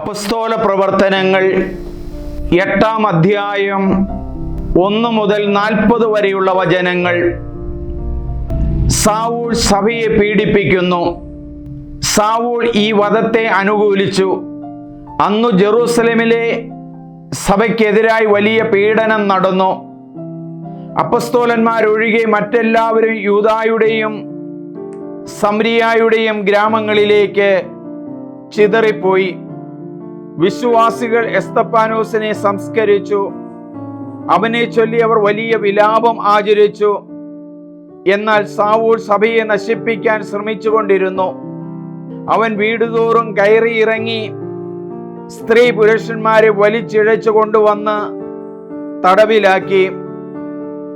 അപ്പസ്തോല പ്രവർത്തനങ്ങൾ എട്ടാം അധ്യായം ഒന്ന് മുതൽ നാൽപ്പത് വരെയുള്ള വചനങ്ങൾ സാവൂൾ സഭയെ പീഡിപ്പിക്കുന്നു. സാവൂൾ ഈ വധത്തെ അനുകൂലിച്ചു. അന്നു ജെറൂസലമിലെ സഭയ്ക്കെതിരായി വലിയ പീഡനം നടന്നു. അപ്പസ്തോലന്മാരൊഴികെ മറ്റെല്ലാവരും യൂതായുടെയും സംരിയായുടെയും ഗ്രാമങ്ങളിലേക്ക് ചിതറിപ്പോയി. വിശ്വാസികൾ എസ്തപ്പാനോസിനെ സംസ്കരിച്ചു. അവനെ ചൊല്ലി അവർ വലിയ വിലാപം ആചരിച്ചു. എന്നാൽ സാവൂൾ സഭയെ നശിപ്പിക്കാൻ ശ്രമിച്ചുകൊണ്ടിരുന്നു. അവൻ വീടുതോറും കയറി ഇറങ്ങി സ്ത്രീ പുരുഷന്മാരെ വലിച്ചിഴച്ചു കൊണ്ടുവന്ന് തടവിലാക്കി.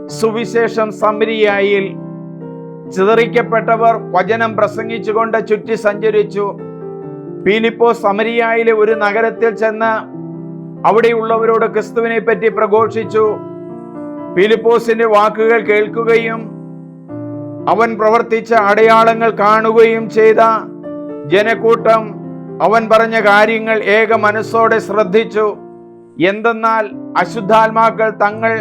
സുവിശേഷം സമരിയായി ചിതറിക്കപ്പെട്ടവർ വചനം പ്രസംഗിച്ചുകൊണ്ട് ചുറ്റി സഞ്ചരിച്ചു. പീലിപ്പോ സമരിയായിലെ ഒരു നഗരത്തിൽ ചെന്ന് അവിടെയുള്ളവരോട് ക്രിസ്തുവിനെ പറ്റി പ്രഘോഷിച്ചു. പീലിപ്പോസിന്റെ വാക്കുകൾ കേൾക്കുകയും അവൻ പ്രവർത്തിച്ച അടയാളങ്ങൾ കാണുകയും ചെയ്ത ജനക്കൂട്ടം അവൻ പറഞ്ഞ കാര്യങ്ങൾ ഏക മനസ്സോടെ ശ്രദ്ധിച്ചു. എന്തെന്നാൽ അശുദ്ധാത്മാക്കൾ തങ്ങൾ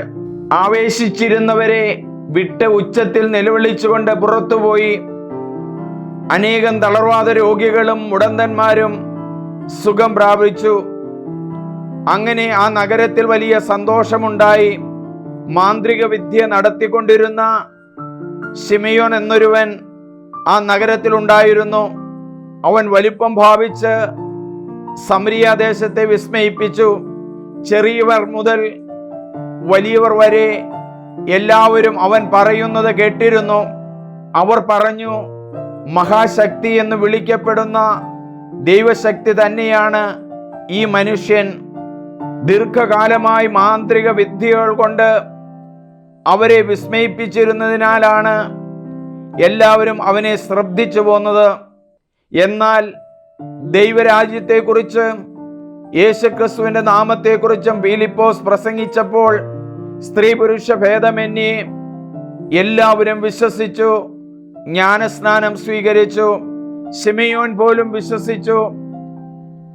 ആവേശിച്ചിരുന്നവരെ വിട്ട് ഉച്ചത്തിൽ നിലവിളിച്ചുകൊണ്ട് പുറത്തുപോയി. അനേകം തളർവാദ രോഗികളും മുടന്തന്മാരും സുഖം പ്രാപിച്ചു. അങ്ങനെ ആ നഗരത്തിൽ വലിയ സന്തോഷമുണ്ടായി. മാന്ത്രിക വിദ്യ നടത്തിക്കൊണ്ടിരുന്ന ഷിമയോൻ എന്നൊരുവൻ ആ നഗരത്തിൽ ഉണ്ടായിരുന്നു. അവൻ വലിപ്പം ഭാവിച്ച് സമരിയ ദേശത്തെ വിസ്മയിപ്പിച്ചു. ചെറിയവർ മുതൽ വലിയവർ വരെ എല്ലാവരും അവൻ പറയുന്നത് കേട്ടിരുന്നു. അവർ പറഞ്ഞു മഹാശക്തി എന്ന് വിളിക്കപ്പെടുന്ന ദൈവശക്തി തന്നെയാണ് ഈ മനുഷ്യൻ. ദീർഘകാലമായി മാന്ത്രിക വിദ്യകൾ കൊണ്ട് അവരെ വിസ്മയിപ്പിച്ചിരുന്നതിനാലാണ് എല്ലാവരും അവനെ ശ്രദ്ധിച്ചു പോന്നത്. എന്നാൽ ദൈവരാജ്യത്തെക്കുറിച്ച് യേശുക്രിസ്തുവിന്റെ നാമത്തെക്കുറിച്ചും ഫിലിപ്പോസ് പ്രസംഗിച്ചപ്പോൾ സ്ത്രീ പുരുഷ ഭേദമന്യേ എല്ലാവരും വിശ്വസിച്ചു. ജ്ഞാനസ്നാനം സ്വീകരിച്ചു. ഷിമയോൻ പോലും വിശ്വസിച്ചു.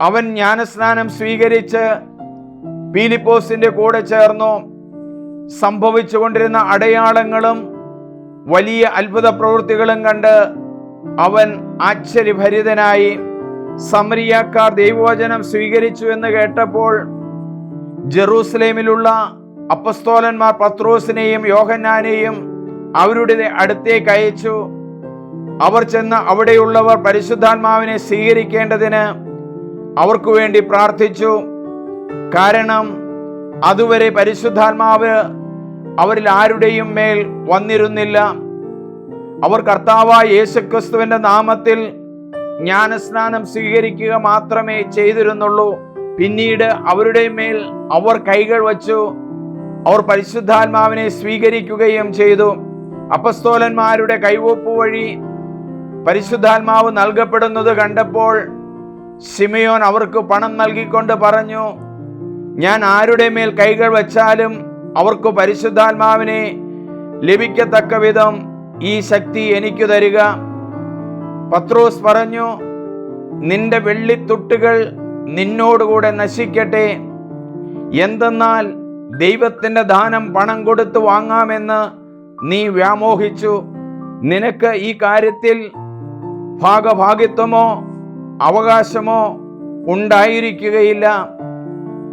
അവൻ ജ്ഞാനസ്നാനം സ്വീകരിച്ച് പീലിപ്പോസിന്റെ കൂടെ ചേർന്നു. സംഭവിച്ചുകൊണ്ടിരുന്ന അടയാളങ്ങളും വലിയ അത്ഭുത പ്രവൃത്തികളും കണ്ട് അവൻ ആശ്ചര്യഭരിതനായി. സമരിയാക്കാർ ദൈവവചനം സ്വീകരിച്ചു എന്ന് കേട്ടപ്പോൾ ജെറൂസലേമിലുള്ള അപ്പസ്തോലന്മാർ പത്രോസിനെയും യോഹന്നാനെയും അവരുടെ അടുത്തേക്ക് അയച്ചു. അവർ ചെന്ന് അവിടെയുള്ളവർ പരിശുദ്ധാത്മാവിനെ സ്വീകരിക്കേണ്ടതിന് അവർക്ക് വേണ്ടി പ്രാർത്ഥിച്ചു. കാരണം അതുവരെ പരിശുദ്ധാത്മാവ് അവരിൽ ആരുടെയും മേൽ വന്നിരുന്നില്ല. അവർ കർത്താവായ യേശുക്രിസ്തുവിന്റെ നാമത്തിൽ ജ്ഞാനസ്നാനം സ്വീകരിക്കുക മാത്രമേ ചെയ്തിരുന്നുള്ളൂ. പിന്നീട് അവരുടെ മേൽ അവർ കൈകൾ വച്ചു. അവർ പരിശുദ്ധാത്മാവിനെ സ്വീകരിക്കുകയും ചെയ്തു. അപ്പസ്തോലന്മാരുടെ കൈവോപ്പ് വഴി പരിശുദ്ധാത്മാവ് നൽകപ്പെടുന്നത് കണ്ടപ്പോൾ സിമിയോൻ അവർക്ക് പണം നൽകിക്കൊണ്ട് പറഞ്ഞു ഞാൻ ആരുടെ മേൽ കൈകൾ വച്ചാലും അവർക്ക് പരിശുദ്ധാത്മാവിനെ ലഭിക്കത്തക്ക വിധം ഈ ശക്തി എനിക്കു തരിക. പത്രോസ് പറഞ്ഞു നിന്റെ വെള്ളിത്തുട്ടുകൾ നിന്നോടുകൂടെ നശിക്കട്ടെ. എന്തെന്നാൽ ദൈവത്തിന്റെ ദാനം പണം കൊടുത്ത് വാങ്ങാമെന്ന് നീ വ്യാമോഹിച്ചു. നിനക്ക് ഈ കാര്യത്തിൽ ഭാഗഭാഗിത്വമോ അവകാശമോ ഉണ്ടായിരിക്കുകയില്ല.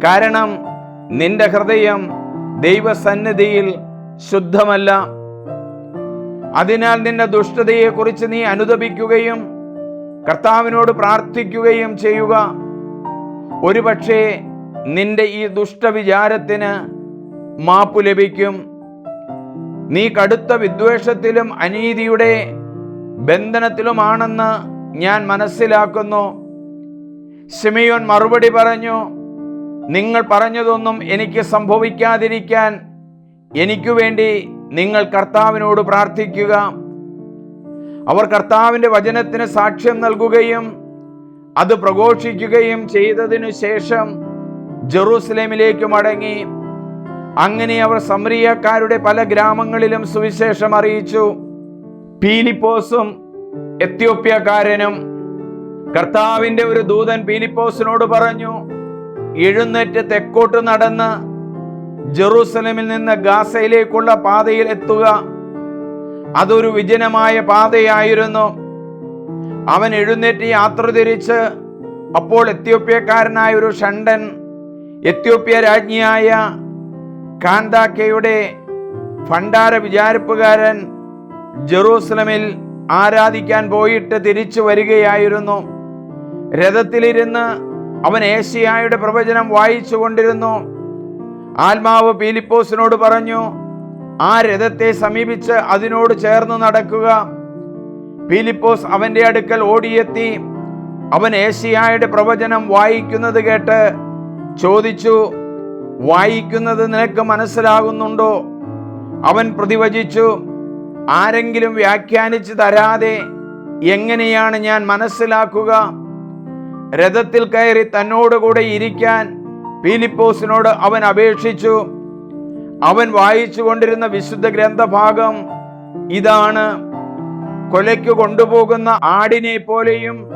കാരണം നിന്റെ ഹൃദയം ദൈവസന്നിധിയിൽ ശുദ്ധമല്ല. അതിനാൽ നിന്റെ ദുഷ്ടതയെക്കുറിച്ച് നീ അനുദപിക്കുകയും കർത്താവിനോട് പ്രാർത്ഥിക്കുകയും ചെയ്യുക. ഒരുപക്ഷേ നിന്റെ ഈ ദുഷ്ടവിചാരത്തിന് മാപ്പു ലഭിക്കും. നീ കടുത്ത വിദ്വേഷത്തിലും അനീതിയുടെ ബന്ധനത്തിലുമാണെന്ന് ഞാൻ മനസ്സിലാക്കുന്നു. സിമിയോൻ മറുപടി പറഞ്ഞു നിങ്ങൾ പറഞ്ഞതൊന്നും എനിക്ക് സംഭവിക്കാതിരിക്കാൻ എനിക്കു വേണ്ടി നിങ്ങൾ കർത്താവിനോട് പ്രാർത്ഥിക്കുക. അവർ കർത്താവിന്റെ വചനത്തിന് സാക്ഷ്യം നൽകുകയും അത് പ്രഘോഷിക്കുകയും ചെയ്തതിനു ശേഷം ജെറൂസലേമിലേക്ക് മടങ്ങി. അങ്ങനെ അവർ സമറിയക്കാരുടെ പല ഗ്രാമങ്ങളിലും സുവിശേഷം അറിയിച്ചു. പീലിപ്പോസും എത്യോപ്യക്കാരനും കർത്താവിന്റെ ഒരു ദൂതൻ പീലിപ്പോസിനോട് പറഞ്ഞു എഴുന്നേറ്റ് തെക്കോട്ട് നടന്ന് ജെറൂസലമിൽ നിന്ന് ഗാസയിലേക്കുള്ള പാതയിൽ എത്തുക. അതൊരു വിജനമായ പാതയായിരുന്നു. അവൻ എഴുന്നേറ്റ് യാത്ര തിരിച്ച് അപ്പോൾ എത്യോപ്യക്കാരനായ ഒരു ഷണ്ടൻ എത്യോപ്യ രാജ്ഞിയായ കാന്താക്കയുടെ ഭണ്ഡാര വിചാരിപ്പുകാരൻ ജെറൂസലമിൽ ആരാധിക്കാൻ പോയിട്ട് തിരിച്ചു വരികയായിരുന്നു. രഥത്തിലിരുന്ന് അവൻ ഏഷ്യായുടെ പ്രവചനം വായിച്ചു കൊണ്ടിരുന്നു. ആത്മാവ് പീലിപ്പോസിനോട് പറഞ്ഞു ആ രഥത്തെ സമീപിച്ച് അതിനോട് ചേർന്ന് നടക്കുക. പീലിപ്പോസ് അവന്റെ അടുക്കൽ ഓടിയെത്തി. അവൻ ഏഷ്യായുടെ പ്രവചനം വായിക്കുന്നത് കേട്ട് ചോദിച്ചു വായിക്കുന്നത് നിനക്ക് മനസ്സിലാകുന്നുണ്ടോ? അവൻ പ്രതിവചിച്ചു ആരെങ്കിലും വ്യാഖ്യാനിച്ചു തരാതെ എങ്ങനെയാണ് ഞാൻ മനസ്സിലാക്കുക? രഥത്തിൽ കയറി തന്നോടുകൂടെ ഇരിക്കാൻ പീലിപ്പോസിനോട് അവൻ അപേക്ഷിച്ചു. അവൻ വായിച്ചു കൊണ്ടിരുന്ന വിശുദ്ധ ഗ്രന്ഥഭാഗം ഇതാണ്. കൊലയ്ക്ക് കൊണ്ടുപോകുന്ന ആടിനെ പോലെയും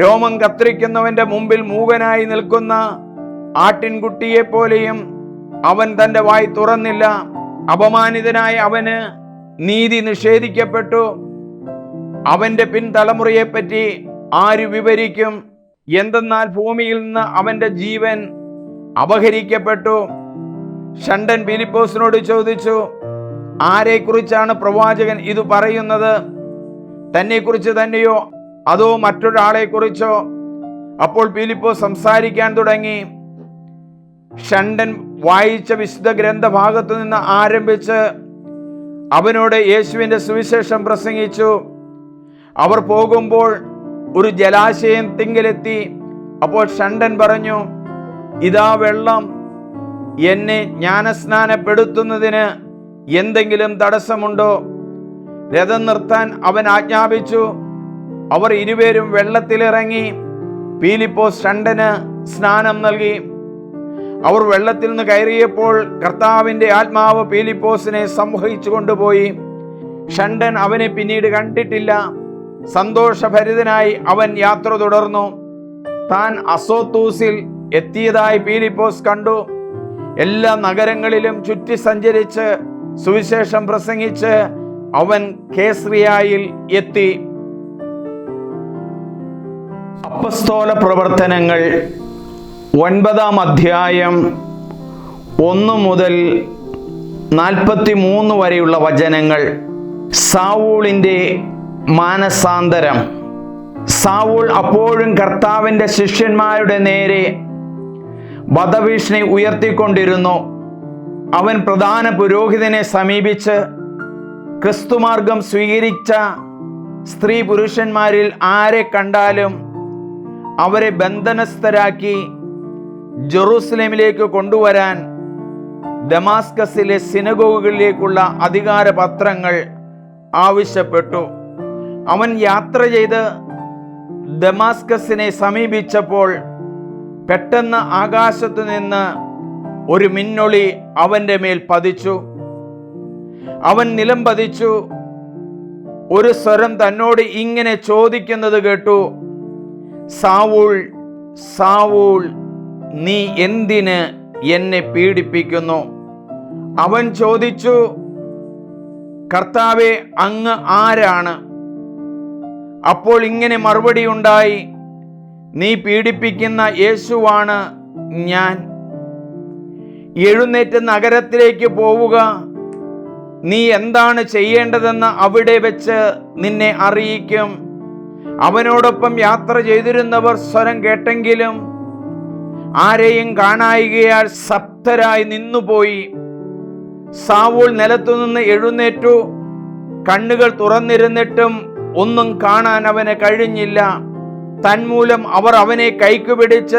രോമം കത്തിരിക്കുന്നവന്റെ മുമ്പിൽ മൂകനായി നിൽക്കുന്ന ആട്ടിൻകുട്ടിയെ പോലെയും അവൻ തന്റെ വായി തുറന്നില്ല. അപമാനിതനായ അവന് നീതി നിഷേധിക്കപ്പെട്ടു. അവന്റെ പിൻതലമുറയെപ്പറ്റി ആര് വിവരിക്കും? എന്തെന്നാൽ ഭൂമിയിൽ നിന്ന് അവന്റെ ജീവൻ അപഹരിക്കപ്പെട്ടു. ഷണ്ടൻ ഫിലിപ്പോസിനോട് ചോദിച്ചു ആരെക്കുറിച്ചാണ് പ്രവാചകൻ ഇത് പറയുന്നത്? തന്നെക്കുറിച്ച് തന്നെയോ? അതോ മറ്റൊരാളെക്കുറിച്ചോ? അപ്പോൾ ഫിലിപ്പോ സംസാരിക്കാൻ തുടങ്ങി. ഷണ്ടൻ വായിച്ച വിശുദ്ധ ഗ്രന്ഥഭാഗത്തു നിന്ന് ആരംഭിച്ച് അവനോട് യേശുവിന്റെ സുവിശേഷം പ്രസംഗിച്ചു. അവർ പോകുമ്പോൾ ഒരു ജലാശയം തിങ്കിലെത്തി. അപ്പോൾ ഷണ്ടൻ പറഞ്ഞു ഇതാ വെള്ളം. എന്നെ ജ്ഞാനസ്നാനപ്പെടുത്തുന്നതിന് എന്തെങ്കിലും തടസ്സമുണ്ടോ? രഥം നിർത്താൻ അവൻ ആജ്ഞാപിച്ചു. അവർ ഇരുവരും വെള്ളത്തിലിറങ്ങി. പീലിപ്പോസ് ഷണ്ടന് സ്നാനം നൽകി. അവർ വെള്ളത്തിൽ നിന്ന് കയറിയപ്പോൾ കർത്താവിന്റെ ആത്മാവ് പീലിപ്പോസിനെ സംവഹിച്ചു കൊണ്ടുപോയി ഷണ്ടൻ അവനെ പിന്നീട് കണ്ടിട്ടില്ല. സന്തോഷഭരിതനായി അവൻ യാത്ര തുടർന്നു. താൻ അസോത്തൂസിൽ എത്തിയതായി പീലിപ്പോസ് കണ്ടു. എല്ലാ നഗരങ്ങളിലും ചുറ്റി സഞ്ചരിച്ച് സുവിശേഷം പ്രസംഗിച്ച് അവൻ കേസ്രിയായിൽ എത്തി. അപ്പസ്തോല പ്രവർത്തനങ്ങൾ ഒൻപതാം അധ്യായം ഒന്ന് മുതൽ നാൽപ്പത്തി മൂന്ന് വരെയുള്ള വചനങ്ങൾ. സാവൂളിന്റെ മാനസാന്തരം. സാവൂൾ അപ്പോഴും കർത്താവിന്റെ ശിഷ്യന്മാരുടെ നേരെ വധഭീഷണി ഉയർത്തിക്കൊണ്ടിരുന്നു. അവൻ പ്രധാന പുരോഹിതനെ സമീപിച്ച് ക്രിസ്തുമാർഗം സ്വീകരിച്ച സ്ത്രീ പുരുഷന്മാരിൽ ആരെ കണ്ടാലും അവരെ ബന്ധനസ്ഥരാക്കി ജെറൂസലേമിലേക്ക് കൊണ്ടുവരാൻ ഡമാസ്കസിലെ സിനഗോഗുകളിലേക്കുള്ള അധികാര പത്രങ്ങൾ ആവശ്യപ്പെട്ടു. അവൻ യാത്ര ചെയ്ത് ഡമാസ്കസിനെ സമീപിച്ചപ്പോൾ പെട്ടെന്ന് ആകാശത്തു നിന്ന് ഒരു മിന്നൊളി അവന്റെ മേൽ പതിച്ചു. അവൻ നിലം പതിച്ചു. ഒരു സ്വരം തന്നോട് ഇങ്ങനെ ചോദിക്കുന്നത് കേട്ടു സാവൂൾ സാവൂൾ നീ എന്തിന് എന്നെ പീഡിപ്പിക്കുന്നു? അവൻ ചോദിച്ചു കർത്താവെ അങ്ങ് ആരാണ്? അപ്പോൾ ഇങ്ങനെ മറുപടി ഉണ്ടായി നീ പീഡിപ്പിക്കുന്ന യേശുവാണ് ഞാൻ. എഴുന്നേറ്റ് നഗരത്തിലേക്ക് പോവുക. നീ എന്താണ് ചെയ്യേണ്ടതെന്ന് അവിടെ വെച്ച് നിന്നെ അറിയിക്കും. അവനോടൊപ്പം യാത്ര ചെയ്തിരുന്നവർ സ്വരം കേട്ടെങ്കിലും ആരെയും കാണായികയാൽ സപ്തരായി നിന്നുപോയി. സാവൂൾ നിലത്തുനിന്ന് എഴുന്നേറ്റു. കണ്ണുകൾ തുറന്നിരുന്നിട്ടും ഒന്നും കാണാൻ അവന് കഴിഞ്ഞില്ല. തന്മൂലം അവർ അവനെ കൈക്ക് പിടിച്ച്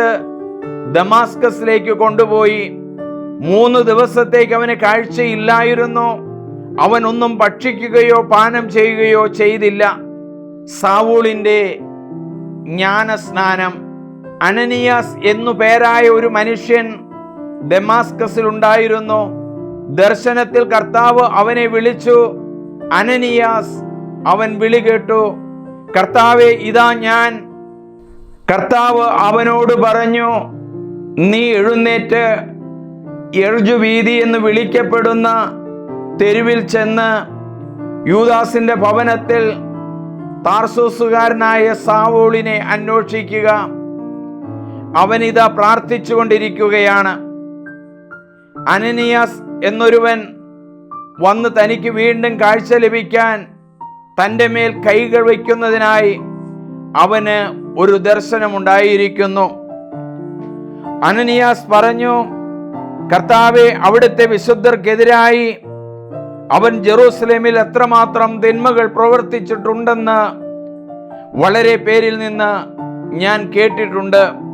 ദമാസ്കസിലേക്ക് കൊണ്ടുപോയി. മൂന്ന് ദിവസത്തേക്ക് അവന് കാഴ്ചയില്ലായിരുന്നു. അവൻ ഒന്നും ഭക്ഷിക്കുകയോ പാനം ചെയ്യുകയോ ചെയ്തില്ല. സാവൂളിന്റെ ജ്ഞാനസ്നാനം. അനനിയാസ് എന്നു പേരായ ഒരു മനുഷ്യൻ ഡെമാസ്കസിൽ ഉണ്ടായിരുന്നു. ദർശനത്തിൽ കർത്താവ് അവനെ വിളിച്ചു അനനിയാസ് അവൻ വിളി കേട്ടു. കർത്താവെ ഇതാ ഞാൻ. കർത്താവ് അവനോട് പറഞ്ഞു നീ എഴുന്നേറ്റ് എഴുജു വീതി എന്ന് വിളിക്കപ്പെടുന്ന തെരുവിൽ ചെന്ന് യൂദാസിന്റെ ഭവനത്തിൽ താർസൂസുകാരനായ സാവോളിനെ അന്വേഷിക്കുക. അവനിതാ പ്രാർത്ഥിച്ചുകൊണ്ടിരിക്കുകയാണ്. അനനിയാസ് എന്നൊരുവൻ വന്ന് തനിക്ക് വീണ്ടും കാഴ്ച ലഭിക്കാൻ തന്റെ മേൽ കൈകൾ വയ്ക്കുന്നതിനായി അവന് ഒരു ദർശനമുണ്ടായിരിക്കുന്നു. അനനിയാസ് പറഞ്ഞു കർത്താവെ അവിടുത്തെ വിശുദ്ധർക്കെതിരായി അവൻ ജെറൂസലേമിൽ എത്രമാത്രം തിന്മകൾ പ്രവർത്തിച്ചിട്ടുണ്ടെന്ന് വളരെ പേരിൽ നിന്ന് ഞാൻ കേട്ടിട്ടുണ്ട്.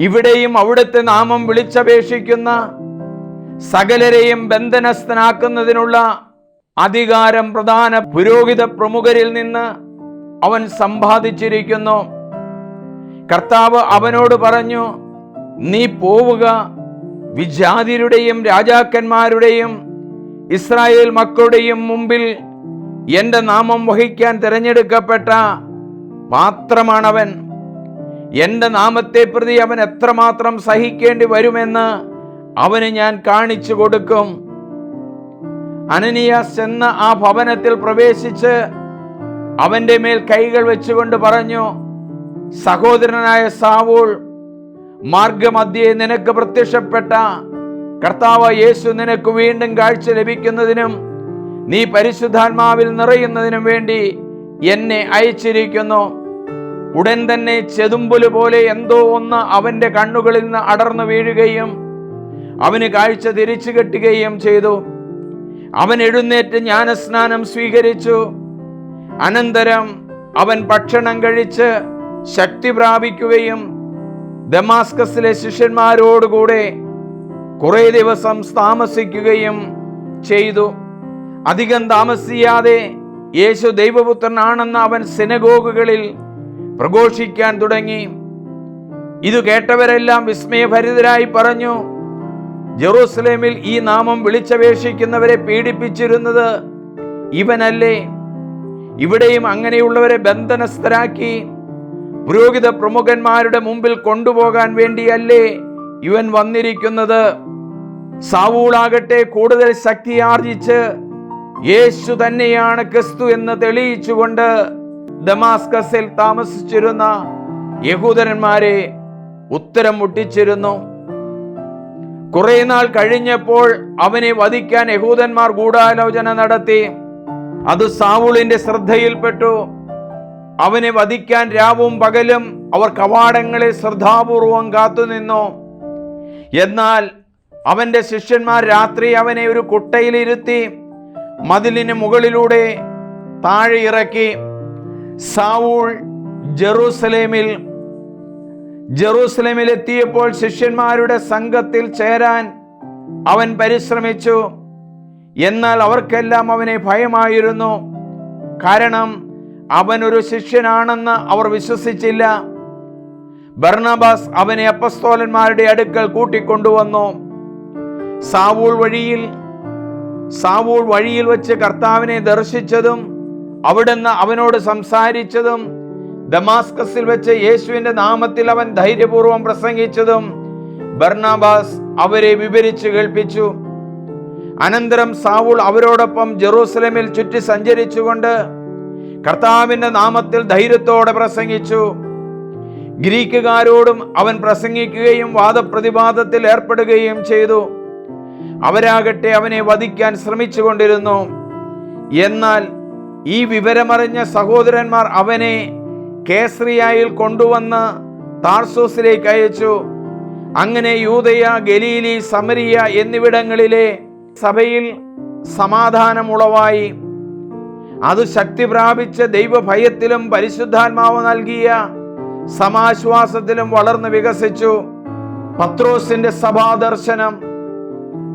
ഇവിടെയും അവിടുത്തെ നാമം വിളിച്ചപേക്ഷിക്കുന്ന സകലരെയും ബന്ധനസ്ഥനാക്കുന്നതിനുള്ള അധികാരം പ്രധാന പുരോഹിത പ്രമുഖരിൽ നിന്ന് അവൻ സമ്പാദിച്ചിരിക്കുന്നു. കർത്താവ് അവനോട് പറഞ്ഞു നീ പോവുക. വിജാതിരുടെയും രാജാക്കന്മാരുടെയും ഇസ്രായേൽ മക്കളുടെയും മുമ്പിൽ എന്റെ നാമം വഹിക്കാൻ തിരഞ്ഞെടുക്കപ്പെട്ട പാത്രമാണവൻ. എന്റെ നാമത്തെ പ്രതി അവൻ എത്രമാത്രം സഹിക്കേണ്ടി വരുമെന്ന് അവന് ഞാൻ കാണിച്ചു കൊടുക്കും. അനനിയാസ് എന്ന ആ ഭവനത്തിൽ പ്രവേശിച്ച് അവന്റെ മേൽ കൈകൾ വെച്ചുകൊണ്ട് പറഞ്ഞു സഹോദരനായ സാവൂൾ മാർഗമധ്യേ നിനക്ക് പ്രത്യക്ഷപ്പെട്ട കർത്താവ് യേശു നിനക്ക് വീണ്ടും കാഴ്ച ലഭിക്കുന്നതിനും നീ പരിശുദ്ധാത്മാവിൽ നിറയുന്നതിനും വേണ്ടി എന്നെ അയച്ചിരിക്കുന്നു. ഉടൻ തന്നെ ചെതുമ്പുൽ പോലെ എന്തോ ഒന്ന് അവന്റെ കണ്ണുകളിൽ നിന്ന് അടർന്നു വീഴുകയും അവന് കാഴ്ച തിരിച്ചു കെട്ടുകയും ചെയ്തു. അവൻ എഴുന്നേറ്റ് ജ്ഞാനസ്നാനം സ്വീകരിച്ചു. അനന്തരം അവൻ ഭക്ഷണം കഴിച്ച് ശക്തി പ്രാപിക്കുകയും ദമാസ്കസിലെ ശിഷ്യന്മാരോടുകൂടെ കുറേ ദിവസം താമസിക്കുകയും ചെയ്തു. അധികം താമസിയാതെ യേശു ദൈവപുത്രനാണെന്ന് അവൻ സിനഗോഗുകളിൽ പ്രഘോഷിക്കാൻ തുടങ്ങി. ഇത് കേട്ടവരെല്ലാം വിസ്മയഭരിതരായി പറഞ്ഞു ജെറൂസലേമിൽ ഈ നാമം വിളിച്ചപേക്ഷിക്കുന്നവരെ പീഡിപ്പിച്ചിരുന്നത് ഇവനല്ലേ? ഇവിടെയും അങ്ങനെയുള്ളവരെ ബന്ധനസ്ഥരാക്കി പുരോഹിത പ്രമുഖന്മാരുടെ മുമ്പിൽ കൊണ്ടുപോകാൻ വേണ്ടിയല്ലേ ഇവൻ വന്നിരിക്കുന്നത്? സാവൂളാകട്ടെ കൂടുതൽ ശക്തി ആർജിച്ച് യേശു തന്നെയാണ് ക്രിസ്തു എന്ന് തെളിയിച്ചുകൊണ്ട് ദമാസ്കസിൽ താമസിച്ചിരുന്ന യഹൂദരന്മാരെ ഉത്തരം മുട്ടിച്ചിരുന്നു. കുറെ നാൾ കഴിഞ്ഞപ്പോൾ അവനെ വധിക്കാൻ യഹൂദന്മാർ ഗൂഢാലോചന നടത്തി. അത് സാവൂളിന്റെ ശ്രദ്ധയിൽപ്പെട്ടു. അവനെ വധിക്കാൻ രാവും പകലും അവർ കവാടങ്ങളെ ശ്രദ്ധാപൂർവം കാത്തുനിന്നു. എന്നാൽ അവന്റെ ശിഷ്യന്മാർ രാത്രി അവനെ ഒരു കുട്ടയിലിരുത്തി മതിലിന് മുകളിലൂടെ താഴെ ഇറക്കി. സാവൂൾ ജെറൂസലേമിൽ ജെറൂസലേമിൽ എത്തിയപ്പോൾ ശിഷ്യന്മാരുടെ സംഘത്തിൽ ചേരാൻ അവൻ പരിശ്രമിച്ചു. എന്നാൽ അവർക്കെല്ലാം അവനെ ഭയമായിരുന്നു. കാരണം അവനൊരു ശിഷ്യനാണെന്ന് അവർ വിശ്വസിച്ചില്ല. ബർണബാസ് അവനെ അപ്പസ്തോലന്മാരുടെ അടുക്കൽ കൂട്ടിക്കൊണ്ടുവന്നു. സാവൂൾ വഴിയിൽ സാവൂൾ വഴിയിൽ വെച്ച് കർത്താവിനെ ദർശിച്ചതും അവിടുന്ന് അവനോട് സംസാരിച്ചതും ദമാസ്കസിൽ വെച്ച് യേശുവിന്റെ നാമത്തിൽ അവൻ ധൈര്യപൂർവം പ്രസംഗിച്ചതും ബർണാബാസ് അവരെ വിവരിച്ചു കേൾപ്പിച്ചു. അനന്തരം സാവൂൾ അവരോടൊപ്പം ജെറൂസലമിൽ ചുറ്റി സഞ്ചരിച്ചുകൊണ്ട് കർത്താവിന്റെ നാമത്തിൽ ധൈര്യത്തോടെ പ്രസംഗിച്ചു. ഗ്രീക്കുകാരോടും അവൻ പ്രസംഗിക്കുകയും വാദപ്രതിവാദത്തിൽ ഏർപ്പെടുകയും ചെയ്തു. അവരാകട്ടെ അവനെ വധിക്കാൻ ശ്രമിച്ചുകൊണ്ടിരുന്നു. എന്നാൽ ഈ വിവരമറിഞ്ഞ സഹോദരന്മാർ അവനെ കേസ്രിയായിൽ കൊണ്ടുവന്ന് താർസോസിലേക്ക് അയച്ചു. അങ്ങനെ യൂതയ ഗലീലി സമരിയ എന്നിവിടങ്ങളിലെ സഭയിൽ സമാധാനമുളവായി. അത് ശക്തി പ്രാപിച്ച ദൈവഭയത്തിലും പരിശുദ്ധാത്മാവ് നൽകിയ സമാശ്വാസത്തിലും വളർന്ന് വികസിച്ചു. പത്രോസിന്റെ സഭാദർശനം.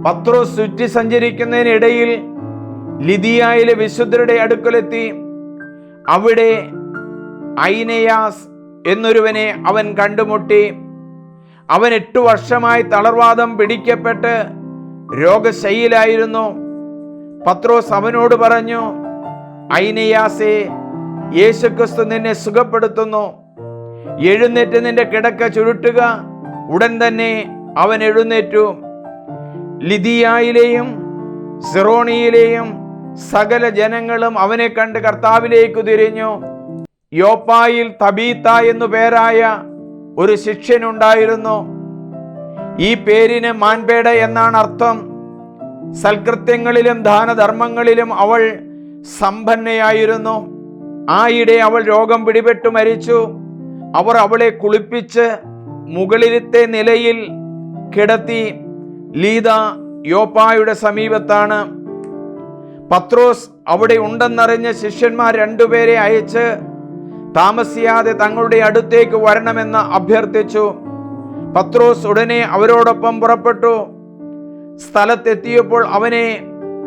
പത്രോസ് ചുറ്റി സഞ്ചരിക്കുന്നതിനിടയിൽ ലിതിയായിലെ വിശുദ്ധരുടെ അടുക്കലെത്തി. അവിടെ ഐനയാസ് എന്നൊരുവനെ അവൻ കണ്ടുമുട്ടി. അവൻ എട്ടു വർഷമായി തളർവാദം പിടിക്കപ്പെട്ട് രോഗശൈലായിരുന്നു പത്രോസ് അവനോട് പറഞ്ഞു ഐനയാസെ യേശുക്രിസ്തു നിന്നെ സുഖപ്പെടുത്തുന്നു. എഴുന്നേറ്റ് നിന്റെ കിടക്ക ചുരുട്ടുക. ഉടൻ തന്നെ അവൻ എഴുന്നേറ്റു. ലിതിയായിലെയും സിറോണിയിലെയും സകല ജനങ്ങളും അവനെ കണ്ട് കർത്താവിലേക്ക് തിരിഞ്ഞു. യോപ്പായിൽ തബീത്ത എന്നു പേരായ ഒരു ശിഷ്യനുണ്ടായിരുന്നു. ഈ പേരിന് മാൻപേട എന്നാണ് അർത്ഥം. സൽകൃത്യങ്ങളിലും ദാനധർമ്മങ്ങളിലും അവൾ സമ്പന്നയായിരുന്നു. ആയിടെ അവൾ രോഗം പിടിപെട്ടു മരിച്ചു. അവർ അവളെ കുളിപ്പിച്ച് മുകളിലത്തെ നിലയിൽ കിടത്തി. ലീത യോപ്പായുടെ സമീപത്താണ്. പത്രോസ് അവിടെ ഉണ്ടെന്നറിഞ്ഞ ശിഷ്യന്മാർ രണ്ടുപേരെ അയച്ച് താമസിയാതെ തങ്ങളുടെ അടുത്തേക്ക് വരണമെന്ന് അഭ്യർത്ഥിച്ചു. പത്രോസ് ഉടനെ അവരോടൊപ്പം പുറപ്പെട്ടു. സ്ഥലത്തെത്തിയപ്പോൾ അവനെ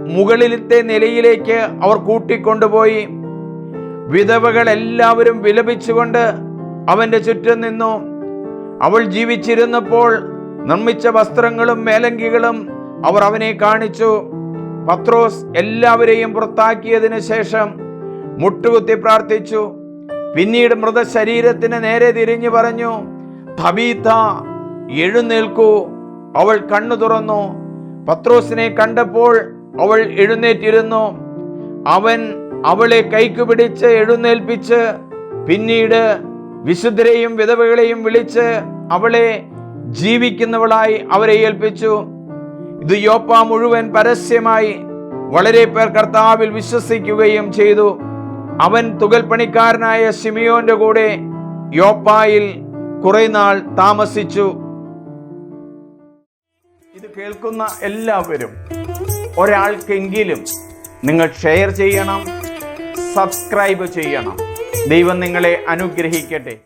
മുകളിലത്തെ നിലയിലേക്ക് അവർ കൂട്ടിക്കൊണ്ടുപോയി. വിധവകൾ എല്ലാവരും വിലപിച്ചുകൊണ്ട് അവന്റെ ചുറ്റും നിന്നു. അവൾ ജീവിച്ചിരുന്നപ്പോൾ നിർമ്മിച്ച വസ്ത്രങ്ങളും മേലങ്കികളും അവർ അവനെ കാണിച്ചു. പത്രോസ് എല്ലാവരെയും പുറത്താക്കിയതിനു ശേഷം മുട്ടുകുത്തി പ്രാർത്ഥിച്ചു. പിന്നീട് മൃതശരീരത്തിന് നേരെ തിരിഞ്ഞു പറഞ്ഞു തബീത എഴുന്നേൽക്കൂ. അവൾ കണ്ണു തുറന്നു. പത്രോസിനെ കണ്ടപ്പോൾ അവൾ എഴുന്നേറ്റിരുന്നു. അവൻ അവളെ കൈക്കു പിടിച്ച് എഴുന്നേൽപ്പിച്ച് പിന്നീട് വിശുദ്ധരെയും വിധവകളെയും വിളിച്ച് അവളെ ജീവിക്കുന്നവളായി അവരെ ഏൽപ്പിച്ചു. ഇത് യോപ്പ മുഴുവൻ പരസ്യമായി വളരെ പേർ കർത്താവിൽ വിശ്വസിക്കുകയും ചെയ്തു. അവൻ തുകൽ പണിക്കാരനായ സിമിയോന്റെ കൂടെ യോപ്പായിൽ കുറെ നാൾ താമസിച്ചു. ഇത് കേൾക്കുന്ന എല്ലാവരും ഒരാൾക്കെങ്കിലും നിങ്ങൾ ഷെയർ ചെയ്യണം സബ്സ്ക്രൈബ് ചെയ്യണം. ദൈവം നിങ്ങളെ അനുഗ്രഹിക്കട്ടെ.